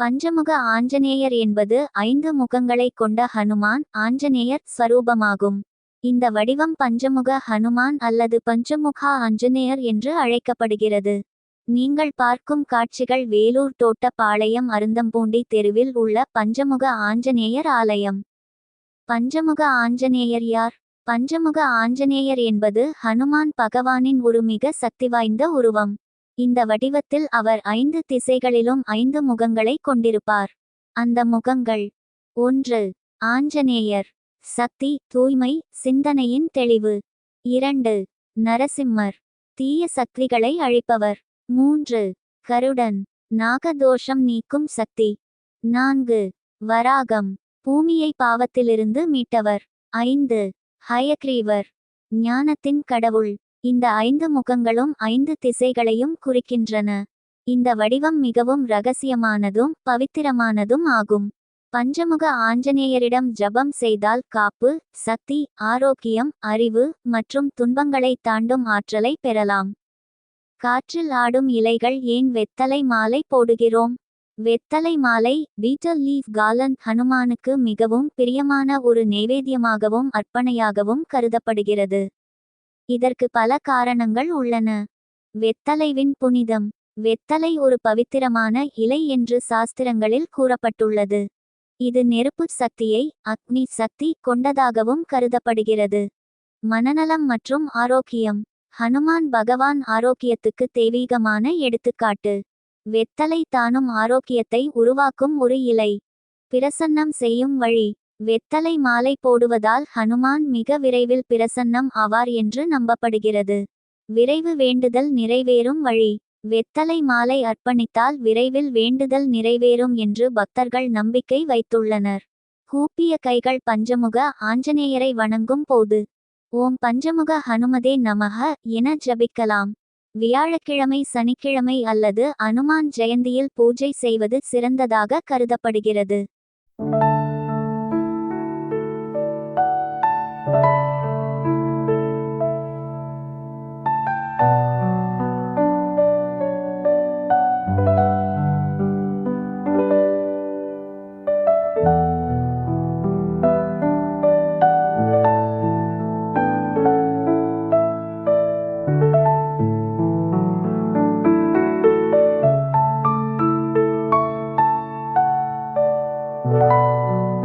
பஞ்சமுக ஆஞ்சநேயர் என்பது ஐந்து முகங்களைக் கொண்ட ஹனுமான் ஆஞ்சநேயர் ஸ்வரூபமாகும். இந்த வடிவம் பஞ்சமுக ஹனுமான் அல்லது பஞ்சமுகா ஆஞ்சநேயர் என்று அழைக்கப்படுகிறது. நீங்கள் பார்க்கும் காட்சிகள் வேலூர் தோட்டப்பாளையம் அருந்தம்பூண்டி தெருவில் உள்ள பஞ்சமுக ஆஞ்சநேயர் ஆலயம். பஞ்சமுக ஆஞ்சநேயர் யார்? பஞ்சமுக ஆஞ்சநேயர் என்பது ஹனுமான் பகவானின் ஒரு மிக சக்தி வாய்ந்த உருவம். இந்த வடிவத்தில் அவர் ஐந்து திசைகளிலும் ஐந்து முகங்களை கொண்டிருப்பார். அந்த முகங்கள் ஒன்று ஆஞ்சநேயர். சக்தி தூய்மை சிந்தனையின் தெளிவு. இரண்டு நரசிம்மர். தீய சக்திகளை அழிப்பவர். மூன்று கருடன். நாகதோஷம் நீக்கும் சக்தி. நான்கு வராகம். பூமியை பாவத்திலிருந்து மீட்டவர். ஐந்து ஹயக்ரீவர். ஞானத்தின் கடவுள். இந்த ஐந்து முகங்களும் ஐந்து திசைகளையும் குறிக்கின்றன. இந்த வடிவம் மிகவும் ரகசியமானதும் பவித்திரமானதும் ஆகும். பஞ்சமுக ஆஞ்சநேயரிடம் ஜபம் செய்தால் காப்பு சக்தி ஆரோக்கியம் அறிவு மற்றும் துன்பங்களை தாண்டும் ஆற்றலை பெறலாம். காற்றில் ஆடும் இலைகள் ஏன் வெத்தலை மாலை போடுகிறோம்? வெத்தலை மாலை பீட்டல் லீஃப் காலன் ஹனுமானுக்கு மிகவும் பிரியமான ஒரு நைவேத்தியமாகவும் அர்ப்பணையாகவும் கருதப்படுகிறது. இதற்கு பல காரணங்கள் உள்ளன. வெத்தலைவின் புனிதம். வெத்தலை ஒரு பவித்திரமான இலை என்று சாஸ்திரங்களில் கூறப்பட்டுள்ளது. இது நெருப்பு சக்தியை அக்னி சக்தி கொண்டதாகவும் கருதப்படுகிறது. மனநலம் மற்றும் ஆரோக்கியம். ஹனுமான் பகவான் ஆரோக்கியத்துக்கு தெய்வீகமான எடுத்துக்காட்டு. வெத்தலை தானும் ஆரோக்கியத்தை உருவாக்கும் ஒரு இலை. பிரசன்னம் செய்யும் வழி. வெத்தலை மாலை போடுவதால் ஹனுமான் மிக விரைவில் பிரசன்னம் ஆவார் என்று நம்பப்படுகிறது. விரைவு வேண்டுதல் நிறைவேறும் வழி. வெத்தலை மாலை அர்ப்பணித்தால் விரைவில் வேண்டுதல் நிறைவேறும் என்று பக்தர்கள் நம்பிக்கை வைத்துள்ளனர். கூப்பிய கைகள் பஞ்சமுக ஆஞ்சநேயரை வணங்கும் போது ஓம் பஞ்சமுக ஹனுமதே நமக என ஜபிக்கலாம். வியாழக்கிழமை சனிக்கிழமை அல்லது அனுமான் ஜெயந்தியில் பூஜை செய்வது சிறந்ததாக கருதப்படுகிறது. Música